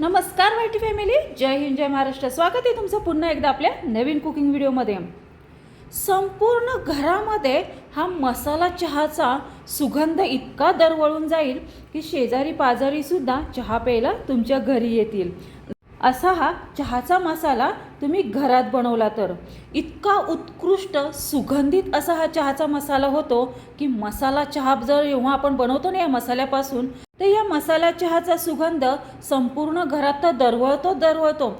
नमस्कार माहिती फॅमिली. जय हिंद जय महाराष्ट्र. स्वागत आहे तुमचं पुन्हा एकदा आपल्या नवीन कुकिंग व्हिडिओमध्ये. संपूर्ण घरामध्ये हा मसाला चहाचा सुगंध इतका दरवळून जाईल की शेजारी पाजारी सुद्धा चहा प्यायला तुमच्या घरी येतील. असा हा चहाचा मसाला तुम्ही घरात बनवला तर. इतका उत्कृष्ट सुगंधित असा हा चहाचा मसाला होतो की मसाला चहा जर जेव्हा आपण बनवतो ना या मसाल्यापासून तर या मसाला चहाचा सुगंध संपूर्ण घरात तर दरवळतो दरवळतो.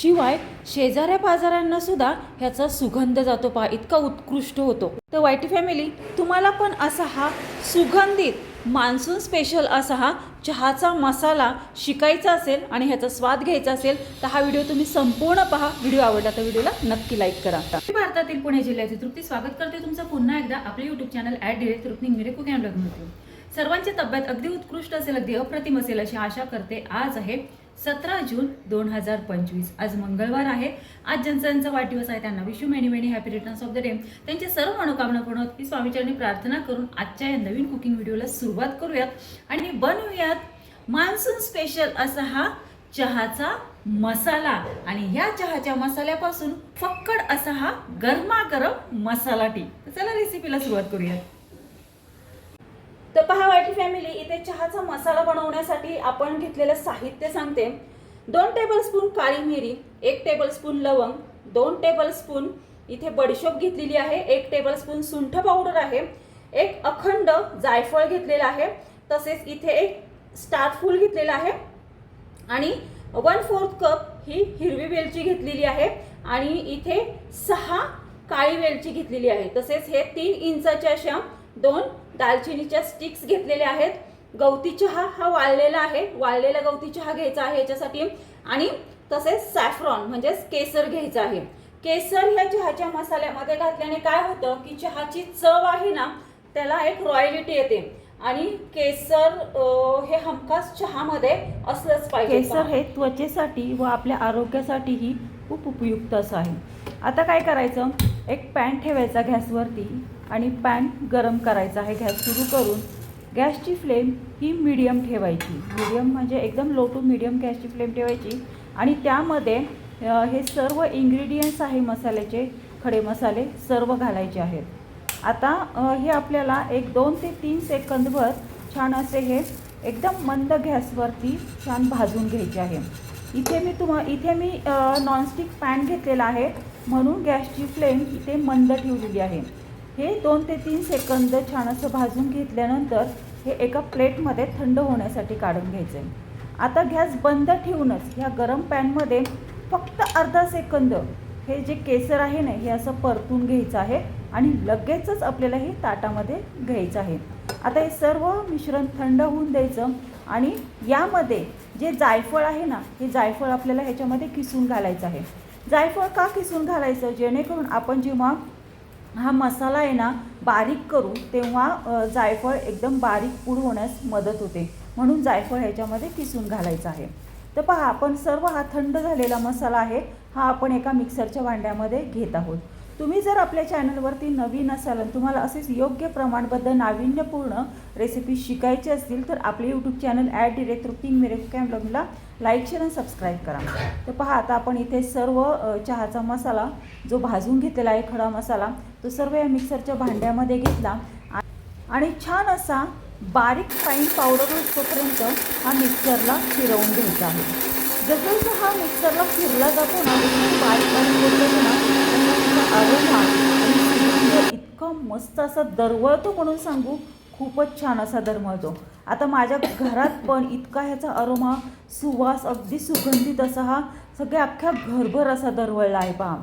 शिवाय शेजाऱ्या पाजाऱ्यांना सुद्धा ह्याचा सुगंध जातो पहा इतका उत्कृष्ट होतो. तर वाईटी फॅमिली तुम्हाला पण असा हा सुगंधित मान्सून स्पेशल असा हा चहाचा मसाला शिकायचा असेल आणि ह्याचा स्वाद घ्यायचा असेल तर हा व्हिडिओ तुम्ही संपूर्ण पहा. व्हिडिओ आवडला तर व्हिडिओला नक्की लाईक करा. मी भारतातील पुणे जिल्ह्याचे तृप्ती स्वागत करते. तुमचं पुन्हा एकदा आपले YouTube channel at direct Tripti मिरेको cooking ब्लॉगमध्ये सर्वांची तब्येत अगदी उत्कृष्ट असेल अगदी अप्रतिम असेल अशी आशा करते. आज आहे सतरा जून दोन हजार पंचवीस. आज मंगळवार आहे. आज ज्यांचा वाढदिवस आहे. त्यांना wish you many many happy returns of the day त्यांच्या सर्व मनोकामना पूर्ण होत. ही स्वामीचरणी प्रार्थना करून आजच्या या नवीन कुकिंग व्हिडिओला सुरुवात करूयात. आणि बनवूयात मान्सून स्पेशल असा हा चहाचा मसाला. आणि ह्या चहाच्या मसाल्यापासून फक्कड असा हा गरमागरम मसाला टी चला रेसिपीला सुरुवात करूयात. तर पहा वाटी फॅमिली इथे चहाचा मसाला बनवण्यासाठी आपण घेतलेलं साहित्य सांगते. दोन टेबलस्पून काळी मिरी एक टेबलस्पून लवंग दोन टेबलस्पून इथे बडीशोप घेतलेली आहे एक टेबलस्पून सुंठ पावडर आहे एक अखंड जायफळ घेतलेलं आहे तसेच इथे एक स्टार फूल घेतलेला आहे आणि वन फोर्थ कप ही हिरवी वेलची घेतलेली आहे आणि इथे सहा काळी वेलची घेतलेली आहे. तसेच हे तीन इंचाच्या अशा दोन दालचिनीच्या स्टिक्स घेतलेल्या आहेत. गवती चहा हा वाळलेला आहे. वाळलेला गवती चहा घ्यायचा आहे याच्यासाठी. आणि तसेच सॅफ्रॉन म्हणजेच केसर घ्यायचं आहे. केसर ह्या चहाच्या मसाल्यामध्ये घातल्याने काय होतं की चहाची चव आहे ना त्याला एक रॉयलिटी येते. आणि केसर हे हमखास चहामध्ये असलंच पाहिजे. केसर हे त्वचेसाठी व आपल्या आरोग्यासाठीही खूप उपयुक्त असं आहे. आता काय करायचं? एक पॅन ठेवायचा गॅसवरती आणि पॅन गरम करायचा आहे. गॅस सुरू करून गॅसची फ्लेम ही मीडियम ठेवायची. मीडियम म्हणजे एकदम लो टू मीडियम गॅसची फ्लेम ठेवायची आणि त्यामध्ये हे सर्व इंग्रेडियंट्स आहे मसाल्याचे खडे मसाले सर्व घालायचे आहेत. आता हे आपल्याला एक दोन ते तीन सेकंदभर छान असे हे एकदम मंद गॅसवरती छान भाजून घ्यायचे आहे. इथे मी तुम्हा इथे मी नॉनस्टिक पॅन घेतलेला आहे. म्हणून गॅसची फ्लेम इथे मंद ठेवलेली आहे. हे दोन ते तीन सेकंद छान असं भाजून घेतल्यानंतर हे एका प्लेटमध्ये थंड होण्यासाठी काढून घ्यायचं. आहे आता गॅस बंद ठेवूनच ह्या गरम पॅनमध्ये फक्त अर्धा सेकंद हे जे केसर आहे ना हे असं परतून घ्यायचं आहे आणि लगेचच आपल्याला हे ताटामध्ये घ्यायचं आहे. आता हे सर्व मिश्रण थंड होऊन द्यायचं आणि यामध्ये जे जायफळ आहे ना हे जायफळ आपल्याला ह्याच्यामध्ये किसून घालायचं आहे. जायफळ का किसून घालायचं? जेणेकरून आपण जेव्हा हा मसाला आहे ना बारीक करू तेव्हा जायफळ एकदम बारीक पूड होण्यास मदत होते. म्हणून जायफळ ह्याच्यामध्ये किसून घालायचं आहे. तर पहा आपण सर्व हा थंड झालेला मसाला आहे हा आपण एका मिक्सरच्या भांड्यामध्ये घेत आहोत. तुम्ही जर आपल्या चॅनलवरती नवीन असाल आणि तुम्हाला असेच योग्य प्रमाणबद्ध नाविन्यपूर्ण रेसिपी शिकायची असतील तर आपले यूट्यूब चॅनल ॲट डिरेक्ट रुपिंग मेरे कॅम लाईक शेअर आणि सबस्क्राईब करा. तर पहा आता आपण इथे सर्व चहाचा मसाला जो भाजून घेतलेला आहे खडा मसाला तो सर्व या मिक्सरच्या भांड्यामध्ये घेतला. आणि छान असा बारीक फाईन पावडर होईपर्यंत हा मिक्सरला फिरवून घ्यायचा आहे. जसं जसं हा मिक्सरला फिरला जातो ना बारीक आणि सुगंध इतका मस्त असा दरवळतो म्हणून सांगू खूपच छान असा दरमळतो आता माझ्या घरात पण इतका ह्याचा अरोमा सुवास अगदी सुगंधित असा हा सगळ्या अख्ख्या घरभर असा दरवळला आहे पहा.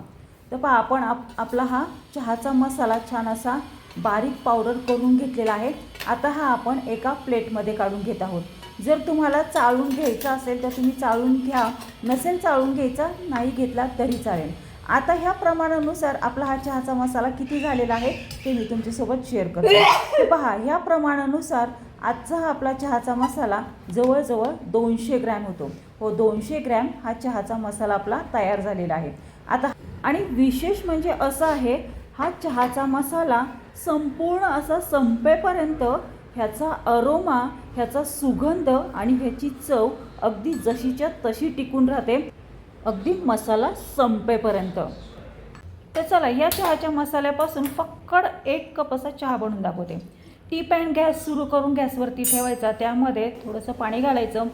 तर पहा आपण आप आपला हा चहाचा मसाला छान असा बारीक पावडर करून घेतलेला आहे. आता हा आपण एका प्लेटमध्ये काढून घेत आहोत. जर तुम्हाला चाळून घ्यायचा असेल तर तुम्ही चाळून घ्या. नसेल चाळून घ्यायचा नाही घेतला तरी चालेल. आता ह्या प्रमाणानुसार आपला हा चहाचा मसाला किती झालेला आहे ते मी तुमच्यासोबत शेअर करते. पहा ह्या प्रमाणानुसार आजचा हा आपला चहाचा मसाला जवळजवळ दोनशे ग्रॅम होतो. हो दोनशे ग्रॅम हा चहाचा मसाला आपला तयार झालेला आहे. आता आणि विशेष म्हणजे असं आहे हा चहाचा मसाला संपूर्ण असा संपेपर्यंत ह्याचा अरोमा ह्याचा सुगंध आणि ह्याची चव अगदी जशीच्या तशी टिकून राहते. अगदी मसाला संपेपर्यंत. तर चला या चहाच्या मसाल्यापासून फक्कड एक कप असा चहा बनवून दाखवते. टी पॅन गॅस सुरू करून गॅसवरती ठेवायचा त्यामध्ये थोडंसं पाणी घालायचं.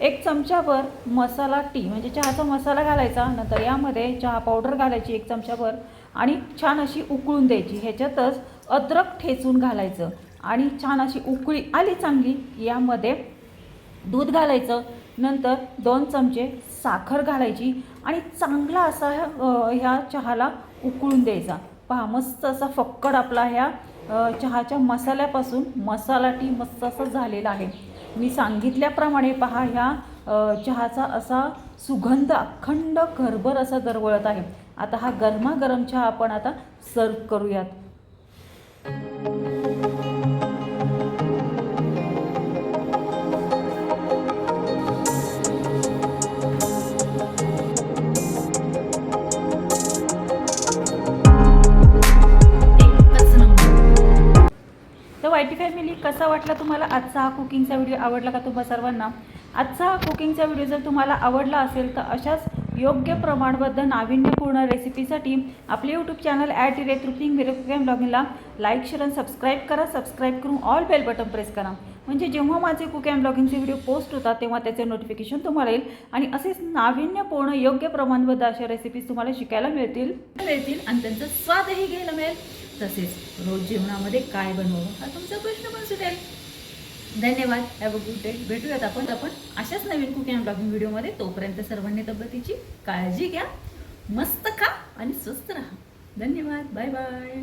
एक चमचाभर मसाला टी म्हणजे चहाचा मसाला घालायचा नंतर यामध्ये चहा पावडर घालायची एक चमचाभर आणि छान अशी उकळून द्यायची. ह्याच्यातच अद्रक ठेचून घालायचं आणि छान अशी उकळी आली चांगली की यामध्ये दूध घालायचं. नंतर दोन चमचे साखर घालायची आणि चांगला असा ह्या चहाला उकळून द्यायचा. पहा मस्त असा फक्कड आपला ह्या चहाच्या मसाल्यापासून मसाला टी मस्त असं झालेला आहे. मी सांगितल्याप्रमाणे पहा ह्या चहाचा असा सुगंध अखंड घरभर असा दरवळत आहे. आता हा गरमागरम चहा आपण आता सर्व करूयात. कसा वाटला तुम्हाला आजचा हा कुकिंगचा व्हिडिओ? आवडला का तुम्हा सर्वांना? आजचा हा कुकिंगचा व्हिडिओ जर तुम्हाला आवडला असेल तर अशाच योग्य प्रमाणबद्ध नाविन्यपूर्ण रेसिपीसाठी आपले यूट्यूब चॅनल ॲट रेट रुपिंग विरकुकॅम ब्लॉगिंगला लाईक शेअर आणि सबस्क्राईब करा. सबस्क्राईब करून ऑल बेल बटन प्रेस करा. म्हणजे जेव्हा माझे कुक अँड ब्लॉगिंगचे व्हिडिओ पोस्ट होतात तेव्हा त्याचे नोटिफिकेशन तुम्हाला येईल आणि असेच नाविन्यपूर्ण योग्य प्रमाणबद्ध अशा रेसिपीज तुम्हाला शिकायला मिळतील. मिळतील आणि त्यांचा स्वादही घ्यायला मिळेल. तसेच रोज जेवणामध्ये काय बनवू हा तुमचा प्रश्न पण सुटेल. धन्यवाद. हॅव अ गुड डे भेटूयात आपण. आपण अशाच नवीन कुकिंग अँड ब्लॉगिंग व्हिडिओमध्ये तोपर्यंत सर्वांनी तब्येतीची काळजी घ्या. मस्त खा आणि स्वस्त राहा. धन्यवाद. Bye bye.